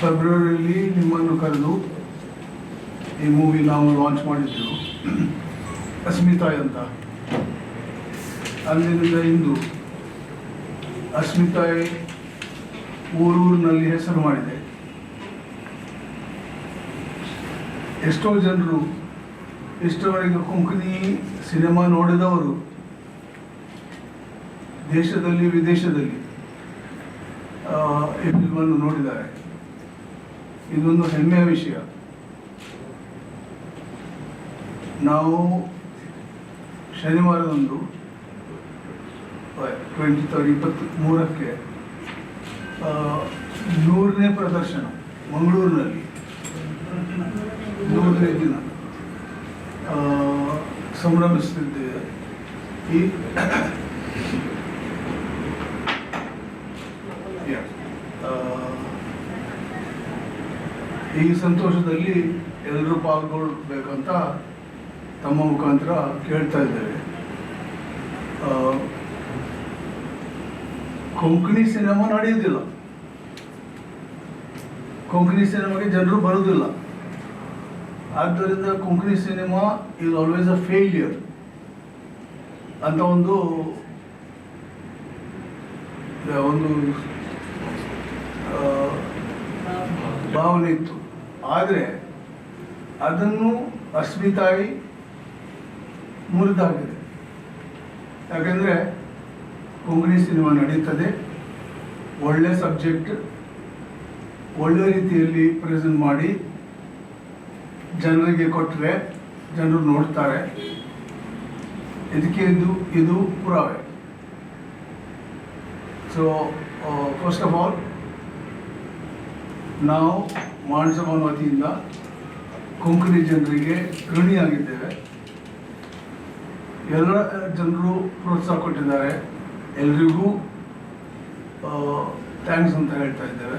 ಫೆಬ್ರವರಿಯಲ್ಲಿ ನಿಮ್ಮನ್ನು ಕರೆದು ಈ ಮೂವಿ ನಾವು ಲಾಂಚ್ ಮಾಡಿದ್ದೆವು. ಅಸ್ಮಿತಾಯ್ ಅಂತ. ಅಂದಿನಿಂದ ಇಂದು ಅಸ್ಮಿತಾಯ್ ಊರೂರಿನಲ್ಲಿ ಹೆಸರು ಮಾಡಿದೆ. ಎಷ್ಟೋ ಜನರು ಎಷ್ಟೋವರೆಗೆ ಕೊಂಕಣಿ ಸಿನಿಮಾ ನೋಡಿದವರು ದೇಶದಲ್ಲಿ, ವಿದೇಶದಲ್ಲಿ ಈ ಫಿಲ್ಮನ್ನು ನೋಡಿದ್ದಾರೆ. ಇದೊಂದು ಹೆಮ್ಮೆಯ ವಿಷಯ. ನಾವು ಶನಿವಾರದಂದು ಟ್ವೆಂಟಿ ತರ್ಡ್ ಇಪ್ಪತ್ತು ಮೂರಕ್ಕೆ ನೂರನೇ ಪ್ರದರ್ಶನ, ಮಂಗಳೂರಿನಲ್ಲಿ. ನೂರನೇ ದಿನ. ಸಂಭ್ರಮಿಸುತ್ತಿದ್ದೇವೆ ಈ Yeah. ಆ, ಈ ಸಂತೋಷದಲ್ಲಿ ಎಲ್ಲರೂ ಪಾಲ್ಗೊಳ್ಬೇಕಂತ ತಮ್ಮ ಮುಖಾಂತರ ಕೇಳ್ತಾ ಇದ್ದೇವೆ. ಕೊಂಕಣಿ ಸಿನಿಮಾ ನಡೆಯುವುದಿಲ್ಲ ಕೊಂಕಣಿ ಸಿನಿಮಾಗೆ ಜನರು ಬರುವುದಿಲ್ಲ ಆದ್ದರಿಂದ Konkani cinema is always a failure ಅಂತ ಒಂದು ಒಂದು ಭಾವನೆ ಇತ್ತು. ಆದರೆ ಅದನ್ನು ಅಸ್ಮಿತಾಯಿ ಮುರಿದಾಗಿದೆ. ಯಾಕೆಂದರೆ ಕೊಂಕಣಿ ಸಿನಿಮಾ ನಡೀತದೆ. ಒಳ್ಳೆ ಸಬ್ಜೆಕ್ಟ್, ಒಳ್ಳೆ ರೀತಿಯಲ್ಲಿ ಪ್ರೆಸೆಂಟ್ ಮಾಡಿ ಜನರಿಗೆ ಕೊಟ್ಟರೆ ಜನರು ನೋಡ್ತಾರೆ. ಇದಕ್ಕೆ ಇದು ಇದು ಪುರಾವೆ. ಸೊ ಫಸ್ಟ್ ಆಫ್ ಆಲ್ ನಾವು ಮಾನಸಭವನ ವತಿಯಿಂದ ಕೊಂಕಣಿ ಜನರಿಗೆ ಋಣಿಯಾಗಿದ್ದೇವೆ ಎಲ್ಲ ಜನರು ಪ್ರೋತ್ಸಾಹ ಕೊಟ್ಟಿದ್ದಾರೆ. ಎಲ್ರಿಗೂ ಥ್ಯಾಂಕ್ಸ್ ಅಂತ ಹೇಳ್ತಾ ಇದ್ದೇವೆ.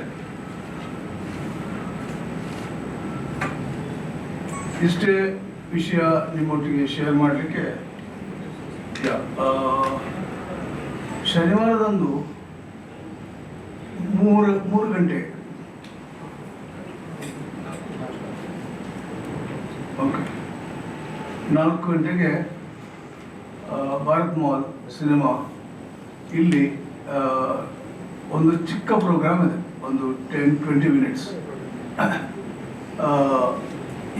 ಇಷ್ಟೇ ವಿಷಯ ನಿಮ್ಮೊಟ್ಟಿಗೆ ಶೇರ್ ಮಾಡಲಿಕ್ಕೆ ಶನಿವಾರದಂದು ಮೂರು ಮೂರು ಗಂಟೆ ನಾಲ್ಕು ಗಂಟೆಗೆ ಭಾರತ್ ಮಾಲ್ ಸಿನಿಮಾ, ಇಲ್ಲಿ ಒಂದು ಚಿಕ್ಕ ಪ್ರೋಗ್ರಾಮ್ ಇದೆ, ಒಂದು ಟೆನ್ ಟ್ವೆಂಟಿ ಮಿನಿಟ್ಸ್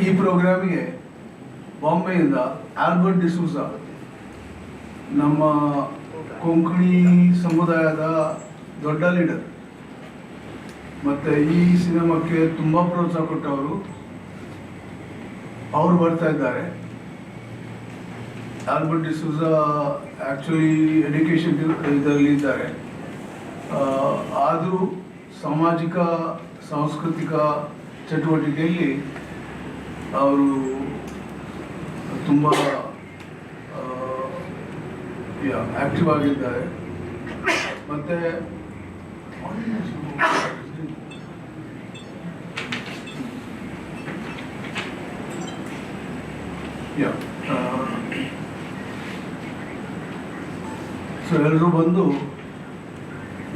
ಈ ಪ್ರೋಗ್ರಾಮಿಗೆ ಬಾಂಬೆಯಿಂದ ಆಲ್ಬರ್ಟ್ ಡಿಸೂಸ ನಮ್ಮ ಕೊಂಕಣಿ ಸಮುದಾಯದ ದೊಡ್ಡ ಲೀಡರ್ ಮತ್ತು ಈ ಸಿನಿಮಾಕ್ಕೆ ತುಂಬ ಪ್ರೋತ್ಸಾಹ ಕೊಟ್ಟವರು. ಅವರು ಬರ್ತಾ ಇದ್ದಾರೆ. ಆಲ್ಬರ್ಟ್ ಡಿಸೂಸ ಆ್ಯಕ್ಚುಲಿ ಎಜುಕೇಷನ್ ಇದರಲ್ಲಿ ಇದ್ದಾರೆ ಆದರೂ ಸಾಮಾಜಿಕ, ಸಾಂಸ್ಕೃತಿಕ ಚಟುವಟಿಕೆಯಲ್ಲಿ ಅವರು ತುಂಬ ಆ್ಯಕ್ಟಿವ್ ಆಗಿದ್ದಾರೆ. ಮತ್ತು, ಯಾ. ಸೊ ಎಲ್ಲರೂ ಬಂದು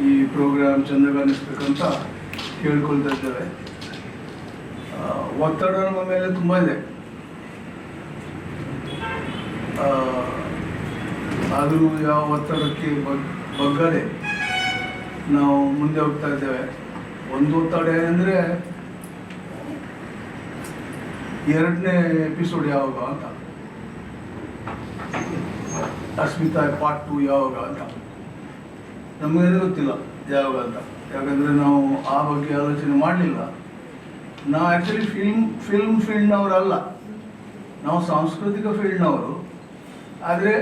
ಈ ಪ್ರೋಗ್ರಾಮ್ ಚೆಂದಗಾನಿಸ್ಬೇಕಂತ ಕೇಳ್ಕೊಳ್ತಾ ಇದ್ದೇವೆ. ಒತ್ತಡ ನಮ್ಮ ಮೇಲೆ ತುಂಬ ಇದೆ. ಆದರೂ ಯಾವ ಒತ್ತಡಕ್ಕೆ ಬಗ್, ಬಗ್ಗದೆ ನಾವು ಮುಂದೆ ಹೋಗ್ತಾ ಇದ್ದೇವೆ. ಒಂದು ಒತ್ತಡ ಏನಂದರೆ, ಎರಡನೇ ಎಪಿಸೋಡ್ ಯಾವಾಗ ಅಂತ. ಅಸ್ಮಿತಾ ಪಾರ್ಟ್ ಟು ಯಾವಾಗ ಅಂತ. ನಮಗೇನು ಗೊತ್ತಿಲ್ಲ ಯಾವಾಗ ಅಂತ. ಯಾಕಂದರೆ ನಾವು ಆ ಬಗ್ಗೆ ಆಲೋಚನೆ ಮಾಡಲಿಲ್ಲ. ನಾವು ಆ್ಯಕ್ಚುಲಿ ಫಿಲ್ಮ್ ಫಿಲ್ಮ್ ಫೀಲ್ಡ್ನವರಲ್ಲ ನಾವು ಸಾಂಸ್ಕೃತಿಕ ಫೀಲ್ಡ್ನವರು ಆದರೆ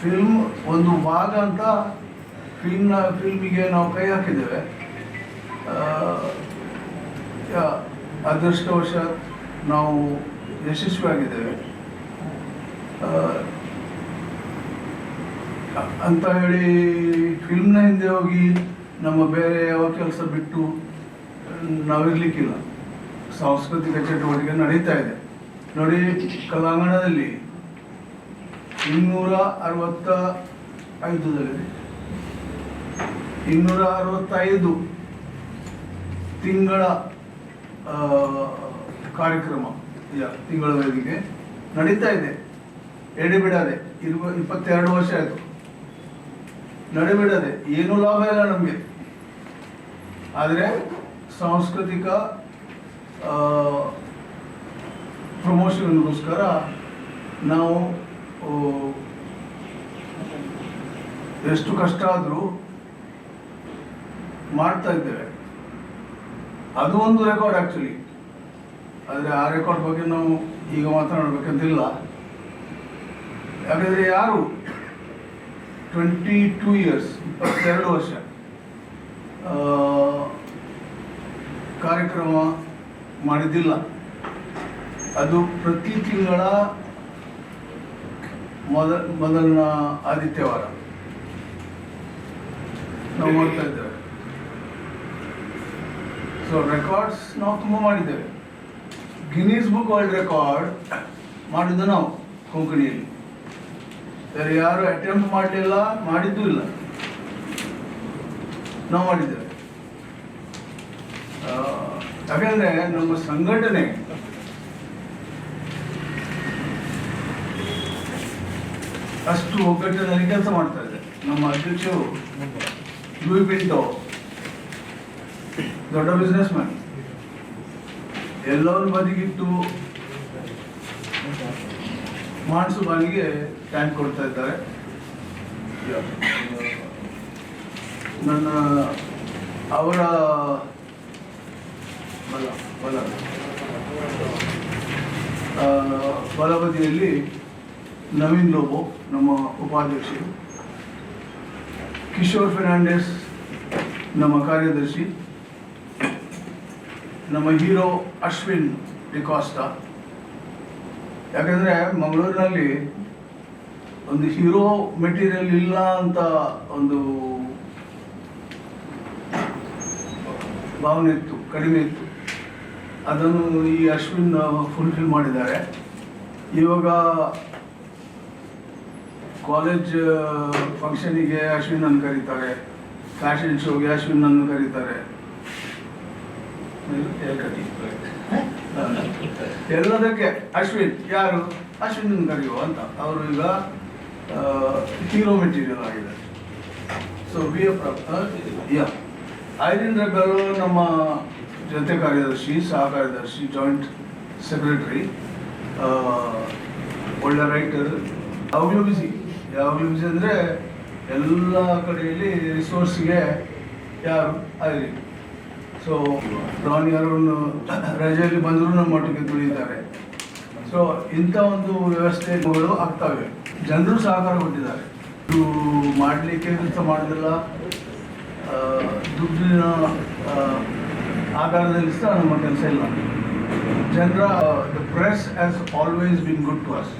ಫಿಲ್ಮ್ ಒಂದು ಭಾಗ ಅಂತ ಫಿಲ್ಮ್ನ ಫಿಲ್ಮಿಗೆ ನಾವು ಕೈ ಹಾಕಿದ್ದೇವೆ. ಅದೃಷ್ಟವಶ ನಾವು ಯಶಸ್ವಿಯಾಗಿದ್ದೇವೆ. ಅಂತ ಹೇಳಿ ಫಿಲ್ಮ್ನ ಹಿಂದೆ ಹೋಗಿ ನಮ್ಮ ಬೇರೆ ಯಾವ ಕೆಲಸ ಬಿಟ್ಟು, ನಾವಿರ್ಲಿಕ್ಕಿಲ್ಲ. ಸಾಂಸ್ಕೃತಿಕ ಚಟುವಟಿಕೆ ನಡೀತಾ ಇದೆ. ನೋಡಿ, ಕಲಾಂಗಣದಲ್ಲಿ ಇನ್ನೂರ ಅರವತ್ತ ಐದುದಲ್ಲಿ ಇನ್ನೂರ ಅರವತ್ತೈದು ತಿಂಗಳ ಕಾರ್ಯಕ್ರಮ ತಿಂಗಳ ವೇದಿಕೆ ನಡೀತಾ ಇದೆ. ಎಡೆಬಿಡದೆ, ಇರುವ, ಇಪ್ಪತ್ತೆರಡು ವರ್ಷ ಆಯಿತು. ನಡೆಬಿಡದೆ, ಏನೂ ಲಾಭ ಇಲ್ಲ ನಮಗೆ. ಆದರೆ ಸಾಂಸ್ಕೃತಿಕ ಪ್ರಮೋಷನ್ಗೋಸ್ಕರ ನಾವು ಎಷ್ಟು ಕಷ್ಟ ಆದರೂ ಮಾಡ್ತಾ ಇದ್ದೇವೆ. ಅದು ಒಂದು ರೆಕಾರ್ಡ್ ಆ್ಯಕ್ಚುಲಿ ಆದರೆ ಆ ರೆಕಾರ್ಡ್ ಬಗ್ಗೆ ನಾವು ಈಗ ಮಾತನಾಡಬೇಕಂತಿಲ್ಲ. ಯಾಕಂದರೆ ಯಾರು ಟ್ವೆಂಟಿ ಟೂ ಇಯರ್ಸ್ ಇಪ್ಪತ್ತೆರಡು ವರ್ಷ. ಕಾರ್ಯಕ್ರಮ ಮಾಡಿದ್ದಿಲ್ಲ. ಅದು ಪ್ರತಿ ತಿಂಗಳ ಮೊದ, ಮೊದಲನ ಆದಿತ್ಯವಾರ. ನಾವು ಮಾಡ್ತಾ ಇದ್ದೇವೆ. ಸೊ ರೆಕಾರ್ಡ್ಸ್ ನಾವು ತುಂಬ ಮಾಡಿದ್ದೇವೆ. ಗಿನೀಸ್ ಬುಕ್ ವರ್ಲ್ಡ್ ರೆಕಾರ್ಡ್ ಮಾಡಿದ್ದು ನಾವು, ಕೊಂಕಣಿಯಲ್ಲಿ. ಬೇರೆ ಯಾರು ಅಟೆಂಪ್ಟ್ ಮಾಡಲಿಲ್ಲ, ಮಾಡಿದ್ದೂ ಇಲ್ಲ. ನಾವು ಮಾಡಿದ್ದೇವೆ. ಯಾಕಂದ್ರೆ ನಮ್ಮ ಸಂಘಟನೆ ಅಷ್ಟು ಒಗ್ಗಟ್ಟಿನಲ್ಲಿ ಕೆಲಸ ಮಾಡ್ತಾ ಇದೆ. ನಮ್ಮ ಅಧ್ಯಕ್ಷರು ಯು ಪಿಂಟೋ ದೊಡ್ಡ ಬಿಸ್ನೆಸ್ ಮ್ಯಾನ್ ಎಲ್ಲವನ್ನು ಬದಿಗಿಟ್ಟು ಮಾನ್ಸು ಬಾನಿಗೆ ಟ್ಯಾಂಕ್ ಕೊಡ್ತಾ ಇದ್ದಾರೆ. ನನ್ನ ಅವರ ಬಲ ಬಲ. ಬಲಬದಿಯಲ್ಲಿ ನವೀನ್ ಲೋಬೋ ನಮ್ಮ ಉಪಾಧ್ಯಕ್ಷರು ಕಿಶೋರ್ ಫೆರ್ನಾಂಡೆಸ್ ನಮ್ಮ ಕಾರ್ಯದರ್ಶಿ. ನಮ್ಮ ಹೀರೋ ಅಶ್ವಿನ್ ಡಿಕಾಸ್ಟಾ ಯಾಕಂದ್ರೆ ಮಂಗಳೂರಿನಲ್ಲಿ ಒಂದು ಹೀರೋ ಮೆಟೀರಿಯಲ್ ಇಲ್ಲ ಅಂತ ಒಂದು ಭಾವನೆ ಇತ್ತು, ಕಡಿಮೆ ಇತ್ತು. ಅದನ್ನು ಈ ಅಶ್ವಿನ್ ಫುಲ್ಫಿಲ್ ಮಾಡಿದ್ದಾರೆ. ಇವಾಗ ಕಾಲೇಜ್ ಫಂಕ್ಷನಿಗೆ ಅಶ್ವಿನ್ ಅನ್ನು ಕರೀತಾರೆ. ಫ್ಯಾಷನ್ ಶೋಗೆ ಅಶ್ವಿನ್ ಅನ್ನು ಕರೀತಾರೆ. ಎಲ್ಲದಕ್ಕೆ ಅಶ್ವಿನ್, ಯಾರು? ಅಶ್ವಿನ್ ಕರೆಯುವ ಅಂತ. ಅವರು ಈಗ ಹೀರೋ ಮೆಟೀರಿಯಲ್ ಆಗಿದ್ದಾರೆ. So we yeah Irene Rebel ನಮ್ಮ ಜೊತೆ ಕಾರ್ಯದರ್ಶಿ ಸಹ ಕಾರ್ಯದರ್ಶಿ ಜಾಯಿಂಟ್ ಸೆಕ್ರೆಟರಿ ಒಳ್ಳೆ ರೈಟರ್ ಯಾವಾಗಲೂ ಬಿಸಿ ಯಾವಾಗಲೂ ಬಿಸಿ ಅಂದರೆ ಎಲ್ಲ ಕಡೆಯಲ್ಲಿ ರಿಸೋರ್ಸ್ಗೆ ಯಾರು? ಐರಿನ್ ಸೊ ರಾಣಿ ಅವರನ್ನು ರಜೆಯಲ್ಲಿ ಬಂದರೂ ನಮ್ಮ ಒಟ್ಟಿಗೆ ದುಡಿಯುತ್ತಾರೆ ಸೊ ಇಂಥ ಒಂದು ವ್ಯವಸ್ಥೆಗಳು ಆಗ್ತವೆ. ಜನರು ಸಹಕಾರ ಕೊಟ್ಟಿದ್ದಾರೆ. ಇದು ಮಾಡಲಿಕ್ಕೆ ಕೆಲಸ ಮಾಡೋದಿಲ್ಲ. ದುಡ್ಡಿನ ಆಧಾರದಲ್ಲಿ ಸಹ ನಮ್ಮ ಕೆಲಸ ಇಲ್ಲ. ಜನರ the press has always been good to us